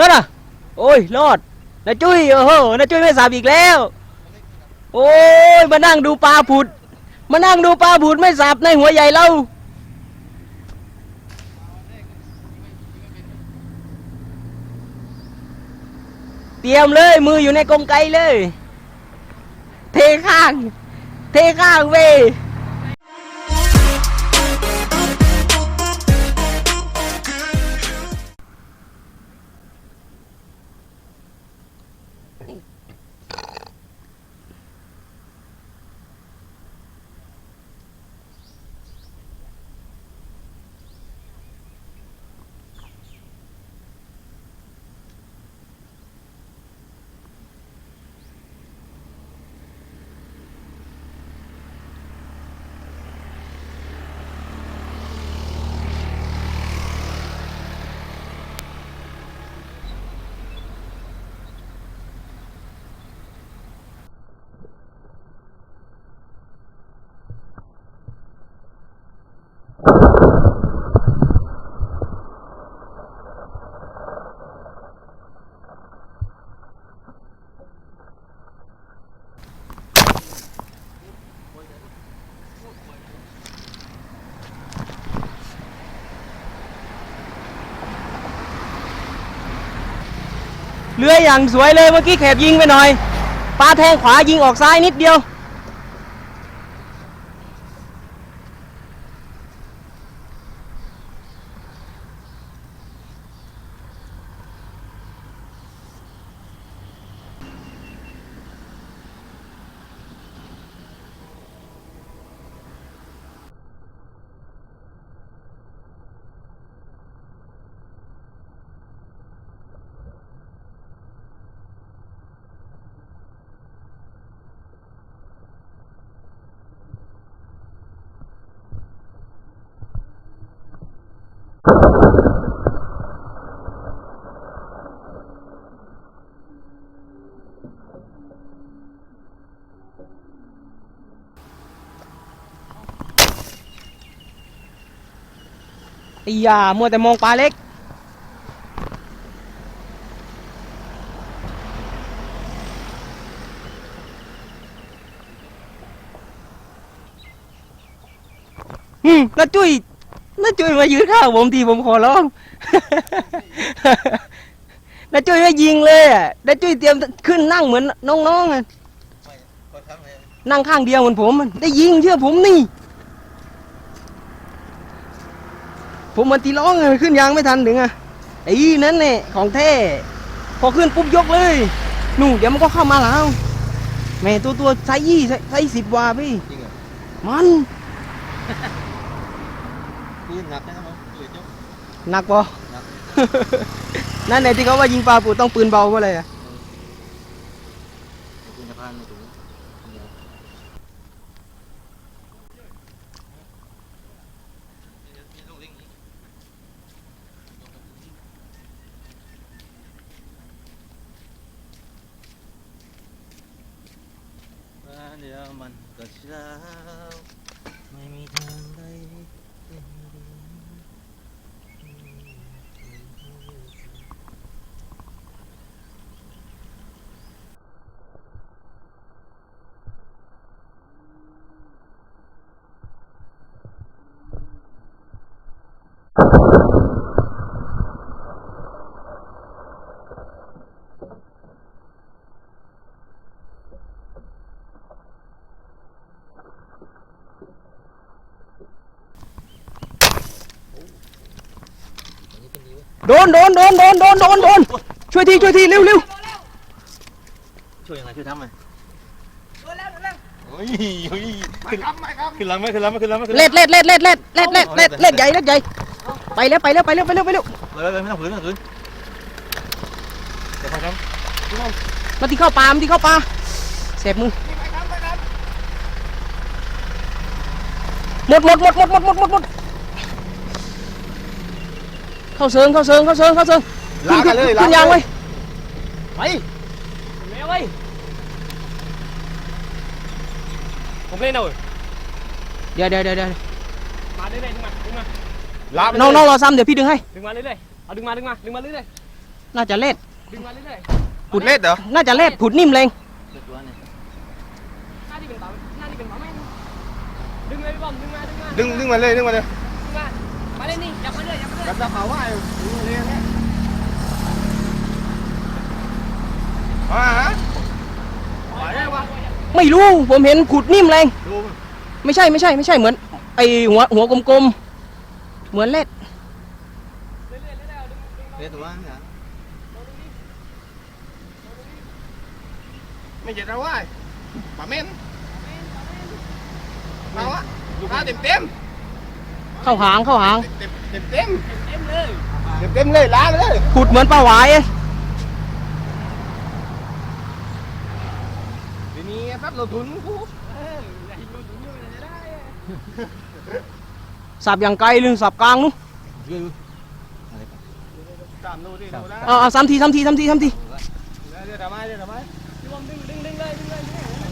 นั่นน่ะ โอ้ยรอดนาจุ้ยโอ้โหนาจุ้ยไม่สับอีกแล้ว โอ้ยมานั่งดูปลาผุด มานั่งดูปลาผุดไม่สับในหัวใหญ่เราเตรียมเลยมืออยู่ในกรงไกเลย เทข้าง เทข้างเวย เลื้อยอย่างสวยเลยเมื่อกี้แขบยิงไปหน่อยปลาแทงขวายิงออกซ้ายนิดเดียว ไอ้ยามัวแต่มองปลาเล็ก อืมน้าจุ้ยน้าจุ้ยมายืนข้างผมทีผมขอร้อง น้าจุ้ยไม่ยิงเลยอะน้าจุ้ยเตรียมขึ้นนั่งเหมือนน้องๆอะนั่งข้างเดียวเหมือนผม ได้ยิงเชื่อผมนี่ ผมมันตีร้องเลยขึ้นยางไม่ทันถึงอะไอ้นั่นเนี่ยของแท้พอขึ้นปุ๊บยกเลยนู่นเดี๋ยวมันก็เข้ามาแล้วแม่ตัวตัวไซส์ยี่ไซส์ไซส์สิบวาพี่จริงเหรอมันปืนหนักนะครับผมปืนยกหนักปะหนักนั่นไหนที่เขาว่ายิงปลาปูต้องปืนเบาเพราะอะไรอะ ปืนจะพันมาถู เดี๋ยวมันก็เช้าไม่มีทางใดเป็นดี โดนโดนโดนโดนโดนโดนโดนช่วยทีช่วยทีเร็วเร็วช่วยยังไงช่วยทำไหมโอ้ยโอ้ยขึ้นขึ้นหลังไหมขึ้นหลังไหมขึ้นหลังไหมขึ้นหลังไหมเล็ดเล็ดเล็ดเล็ดเล็ดเล็ดเล็ดเล็ดเล็ดใหญ่เล็ดใหญ่ไปแล้วไปแล้วไปแล้วไปแล้วไปแล้วเลยเลยไม่ต้องฝืนไม่ต้องฝืนเดี๋ยวพอครับมาที่เข้าปลามาที่เข้าปลาเสพมือหมดหมดหมดหมดหมดหมดหมดหมด เข้าเซิงเข้าเซิงเข้าเซิงเข้าเซิงลากกันเลยขึ้นยางไว้ไปเร็วไว้ผมเล่นเอาเดี๋ยวเดี๋ยวเดี๋ยวเดี๋ยวมาเรื่อยๆดึงมาดึงมาลากน้องน้องรอซ้ำเดี๋ยวพี่ดึงให้ ดึงมาเรื่อยๆเอาดึงมาดึงมาดึงมาเรื่อยน่าจะเล็ดดึงมาเรื่อยผุดเล็ดเหรอน่าจะเล็ดผุดนิ่มแรงเล็ดตัวเนี่ยๆหน้าที่เป็นเบาหน้าที่เป็นเบาแม่งดึงเลยพี่บอมดึงมาดึงมาดึงดึงมาเลยดึงมาเลยดึง มามาเลยนี่จับมาเลยจับมาเลยกับตาเผาว่าอยู่นี่เนี่ยอ่าฮะไหวได้ปะไม่รู้ผมเห็นผุดนิ่มแรง ดูไม่ใช่ไม่ใช่ไม่ใช่เหมือน ไอหัวหัวกลมๆ เหมือนเล็ด เรื่อยๆเรื่อยๆเอาดึงดึงเล็ดตัวเนี่ยไม่เจ็บนะว่าปลาเม่นมาอะลูกค้าเต็มเต็ม เข้าหางเข้าหาง เต็มเต็มเต็มเต็มเลยเต็มเต็มเลยล้านเลยผุดเหมือนปลาหวายอะทีนี้ปั๊บเราทุนกูเอออย่าหิ้งดูดูมันจะได้อะสับอย่างไกลหรือสับกลางนู้นตามดูดิดูได้เอาเอาซ้ำทีซ้ำทีซ้ำทีซ้ำทีเดี๋ยวทำไมเดี๋ยวทำไม พี่บอมดึงดึงดึงเลยดึงเลยดึงเลย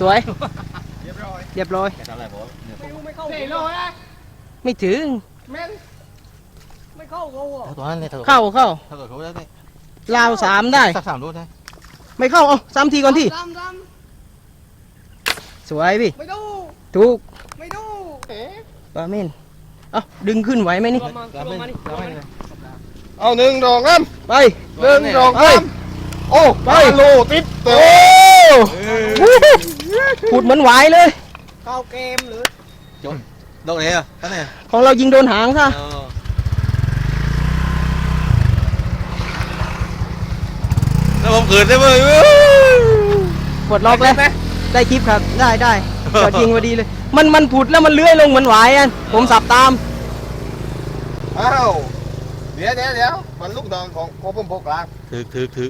สวย เรียบร้อยเรียบร้อยแกทำอะไรบอสไม่รู้ไม่เข้าเฮ้ยร้อยนะไม่ถึง แม่นไม่เข้าเขาอะตัวนั้นเนี่ยเข้าเข้าถ้าเกิดเขาได้ลาวสามได้ สักสามรูได้ไม่เข้าเอาซ้ำทีก่อนที่ ดำดสวยพี่ำไม่ดู ถูกไม่ดูเอ๊ะปลาเม่นเอาดึงขึ้นไหวไหมนี่ลงมาลงมานี่ลงมานี่เอาหนึ่งดอกน้ไปำหนึ่งดอกเฮ้ยน้ำโอ้ไปโลติดเตโอ้ ผุดเหมือนหวายเลย เข้าเกมหรือดอกไหนอะท่านเนี่ยของเรายิงโดนหางซะแล้วผมเกิดได้ไหมปลดล็อกแล้วได้คลิปครับ ได้ได้จอดยิงพอดีเลย มันมันผุดแล้วมันเลื้อยลงเหมือนหวายอะผมสับตาม อ้าวเดี๋ยวเดี๋ยวเดี๋ยวมันลูกดองของของผมพกลาง ถือถือถือ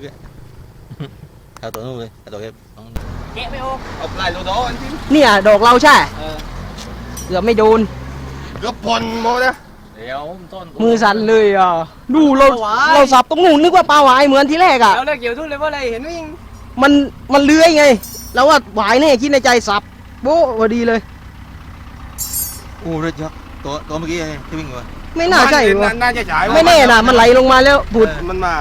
เอาตัวนู้นเลยเอาตัวเก็บเอา แกะไม่ออกเอาปลายลูกดองอันที่เนี่ยดอกเราใช่เออเกือบไม่โดน เกือบผ่อนหมดนะเดี๋ยวต้นมือสั่นเลยอะ ดูเราเราสับตรงนู้นนึกว่าปลาหวายเหมือนที่แรกอะ แล้วเลิกเกี่ยวทุนเลยเพราะอะไรเห็นวิ่งมันมันเลื้อยไง แล้วว่าหวายเนี่ยคิดในใจสับโบ๊ะพอดีเลย โอ้รถยักษ์ตัวตัวเมื่อกี้ไงที่วิ่งมาไม่น่าใช่วะน่าจะฉายไม่แน่นะมันไหลลงมาแล้วผุดมันมา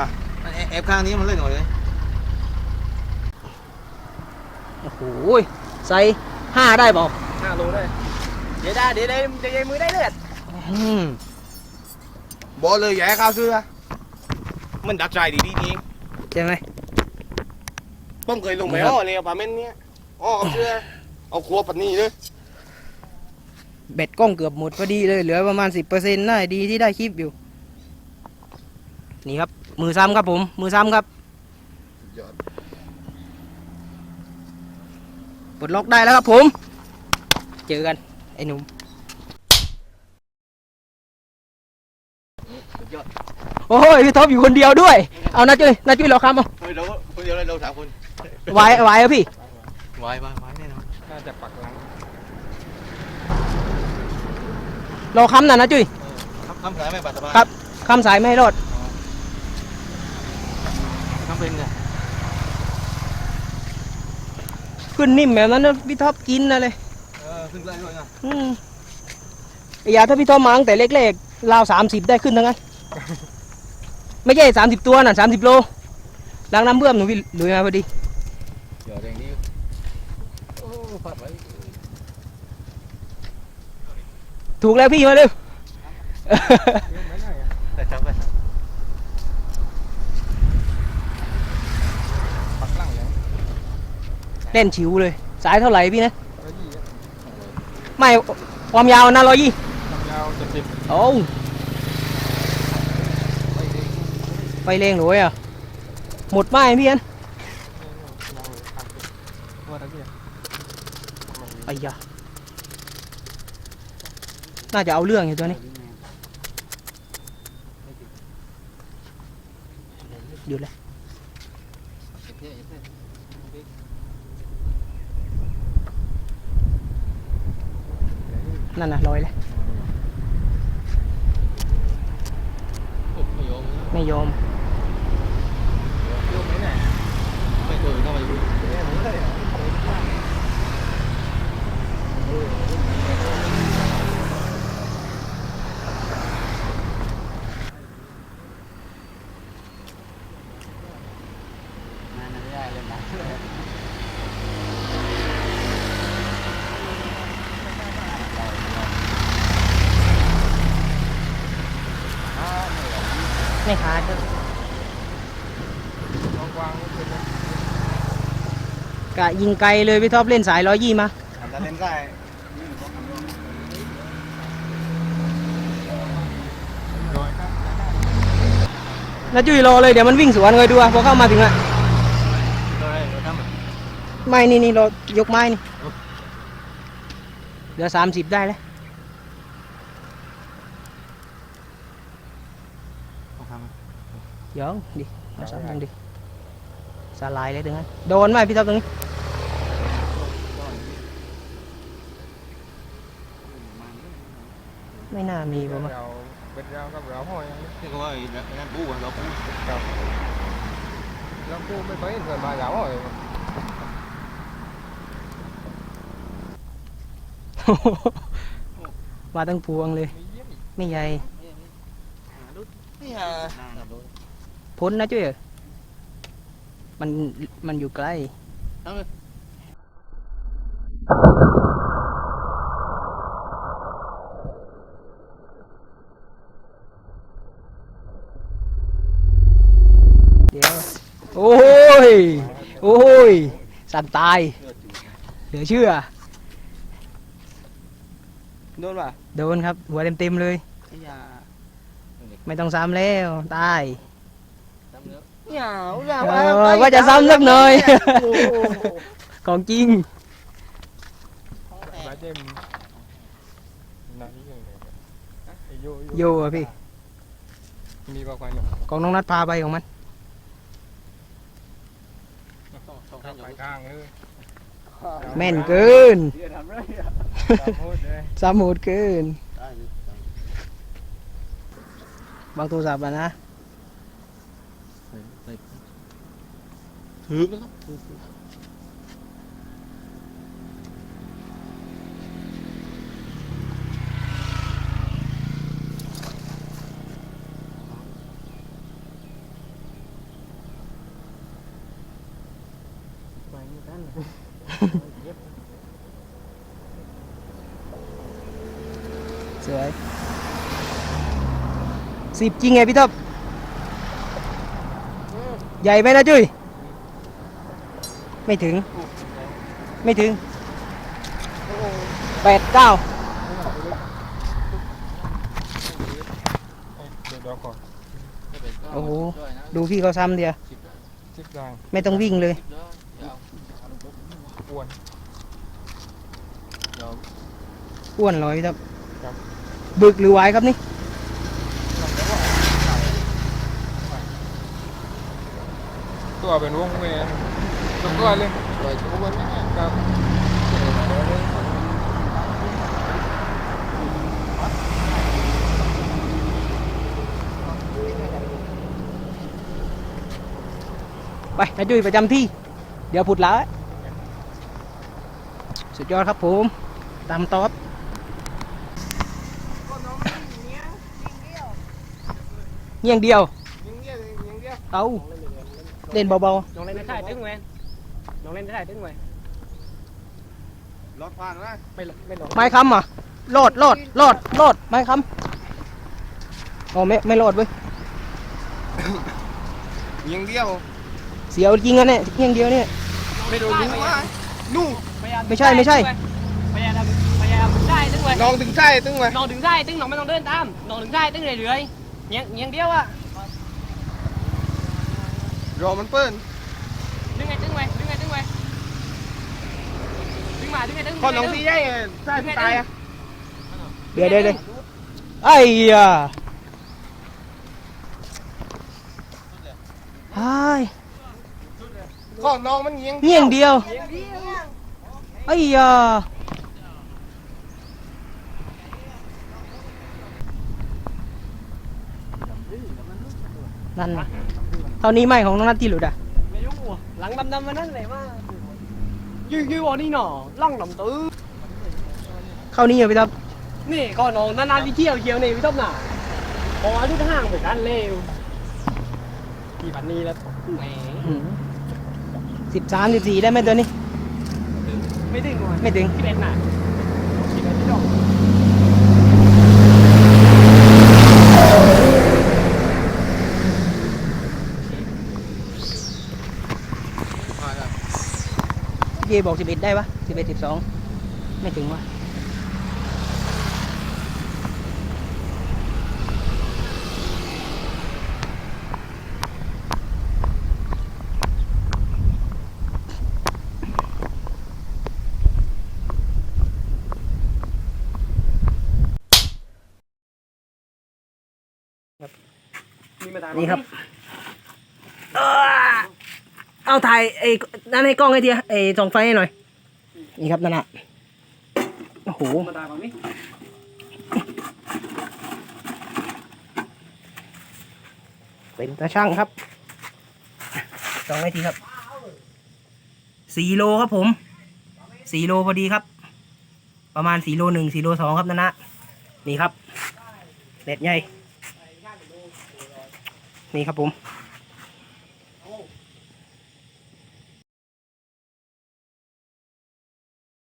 มันแอบข้างนี้มันเล่นหมดเลย โอ้โหใส่ห้าได้เปล่าห้าโลได้ เดี๋ยวได้เดี๋ยวได้เดี๋ยวได้มือได้เลือดอืมบอกเลยอย่าให้ข้าวเสื้อมันดักใจดีดีจริงใช่ไหมผมเคยลงไปอ้อเลยปลาเม่นเนี้ยอ้อเอาเสื้อเอาครัวปัดนี่เลยเบ็ดกล้องเกือบหมดพอดีเลย เหลือประมาณ 10%ได้ดีที่ได้คลิปอยู่ นี่ครับ มือซ้ำครับผม มือซ้ำครับยอด ปลดล็อกได้แล้วครับผม เจอกัน ไอ้หนุ่มโอ้ยพี่ท็อปอยู่คนเดียวด้วย เอานะจุ้ยนะจุ้ยเราครับเอาเฮ้ยเราคนเดียวเลยเราสามคนไหวไหวอะพี่วายวายวายแน่นอนน่าจะปักหลังเราค้ำนะนะจุ้ยคำคำสายไม่บาดสบายครับค้ำสายไม่ให้รอดคำเป็นไง ขึ้นนิ่มแบบนั้นนะพี่ท็อปกินนะเลยเออขึ้นได้ด้วยนะอืมไอ้ยาถ้าพี่ท็อปมาตั้งแต่เล็กๆราวสามสิบได้ขึ้นทั้งนั้น ไม่ใช่สามสิบตัวน่ะสามสิบโลล้างน้ำเบื่อมหนูพี่หลุยมาพอดีเดี๋ยวแรงนี้โอ้พัดไว้ถูกแล้วพี่มาเร็วแต่จับไป ปักหลังแล้ว เล่นฉิวเลย สายเท่าไหร่พี่นะไม่ความยาวนะร้อยยี่ยาวเจ็ดสิบโอ้ไฟแรงหน่อยอะหมดไหมพี่อันตัวตะเกียบไอ้ยาน่าจะเอาเรื่องอยู่ตัวนี้หยุดเลย นั่นน่ะลอยเลย ไม่ยอม ไม่ยอมโยมไหนไหนเออทำไมอ ไม่ขาดครับกะยิงไกลเลยพี่ท็อปเล่นสายร้อยยี่มาทำได้เล่นได้แล้วจุ้ยรอเลยเดี๋ยวมันวิ่งสวนเลยดูอะพอเข้ามาถึงอะได้เราทำอะไม่นี่นี่เรายกไม้นี่เหลือสามสิบได้แล้ว เราทำอะ เดี๋ยวดิมาสามตรงดิสลายเลยตรงนั้นโดนไหมพี่ท็อปตรงนี้ไม่น่ามีผมว่า เป็นเรากับเราห้อยนี่ก็ว่าไอ้นั่นปูอะเราปูเรากูไม่เคยเห็นเกิดมาเราห้อยมาตั้งพวงเลย ไม่ใหญ่ นี่อะ พ้นนะจุ้ยมันมันอยู่ใกล้ทำเลยเดี๋ยว โอ้ย โอ้ย สั่นตาย เหลือเชื่อ โดนป่ะโดนครับ หัวเต็มๆเลย ไอ้ยา ไม่ต้องซ้ำแล้ว ตายทำ เนื้อเหงาเหงาเออว่าจะซ้ำสักหน่อยของจริงมาเจมนานี่ยังไงโยโยอะพี่มีกว่ากันอยู่ของน้องนัดพาไปของมันสองท่านอยู่ไปข้างเลยแม่นเกินพูดเลยซ้ำโหดเกิน บางโทรศัพท์อะนะ ถือไหมครับถือสวยสิบจริงไงพี่ท็อปใหญ่ไหมนะจุ้ย ไม่ถึง ไม่ถึงแปดเก้าเดี๋ยวก่อนโอ้โห ดูพี่เขาซ้ำเดียว ชิปดังไม่ต้องวิ่งเลย อ้วน อ้วนลอยครับ ครับ บึกหรือไหวายครับนี่ ตัวเป็นวงเวียน ตัวก็เลยปล่อยตัวมันนะครับไปนะจุ้ยประจำที่ เดี๋ยวผุดหล้าสุดยอดครับผม ตามตอบเงียงเดียวยิงเดียวยิงเดียว เอาเล่นเบาน้องเล่นได้ตึ้งเว้น น้องเล่นได้ตึ้งเว้นรถผ่านไหมไม่ไม่ลงๆไม้คำอะโลดโลดโลดโลดไม้คำอ๋อไม่ไม่โลดเว้ยยิงเดียว เสียวจริงอะเนี่ยเงียงเดียวเนี่ย ไม่โดนยิงว่านู่ไม่ใช่ไม่ใช่ พยายามพยายามได้ตึ้งเว้นน้องถึงใช่ตึ้งไหมน้องถึงได้ตึ้งน้องไม่ต้องเดินตามน้องถึงได้ตึ้งเรื่อยๆยังยังเดียวอะรอมันเปิ้ลดึงไงตึ้งไว้ดึ งไงตึ้งไว้ดึงมาดึงไงตึ้งพอน้องตีใหญ่ใช่ตายอะเดี๋ยวเดี๋ยวเดี๋ยวไอ้ยาไอ้ก็น้องมันยิงเงียงเดียวไอ้ยานั่นน่ะเท่านี้ไหมของน้องนัทที่หลุดอะไม่ยุ่งหัวหลังดำๆมานั่นเลยว่า ยืยืวันนี้หนอล่องดำตื้อเข้านี่เหรอพี่ท็อปนี่ก็นอนนานๆที่เที่ยวเที่ยวนี่พี่ต้มหน่ะพอทุกห้างเหมือนกันเร็วกี่ปันนี้แล้วแหมสิบสามสิบสี่ได้ไหมตัวนี้ ไม่ถึงว่ะไม่ถึงสิบเอ็ดน่ะสิบเอ็ดที่ดอก เยบอกสิบเอ็ดได้ปะสิบเอ็ดสิบสองไม่ถึงวะนี่ครับเอ้อ เอาถ่ายไอ้นั่นให้กล้องให้ทียไอ้ส่องไฟให้หน่อย นี่ครับนั่นน่ะโอ้โหมาตาฝั่งนี้เป็นตาช่างครับสองไอทีครับสี่โลครับผมสี่โลพอดีครับ ประมาณสี่โลหนึ่งสี่โลสองครับนั่นนะนี่ครับเด็ดใหญ่นี่ครับผม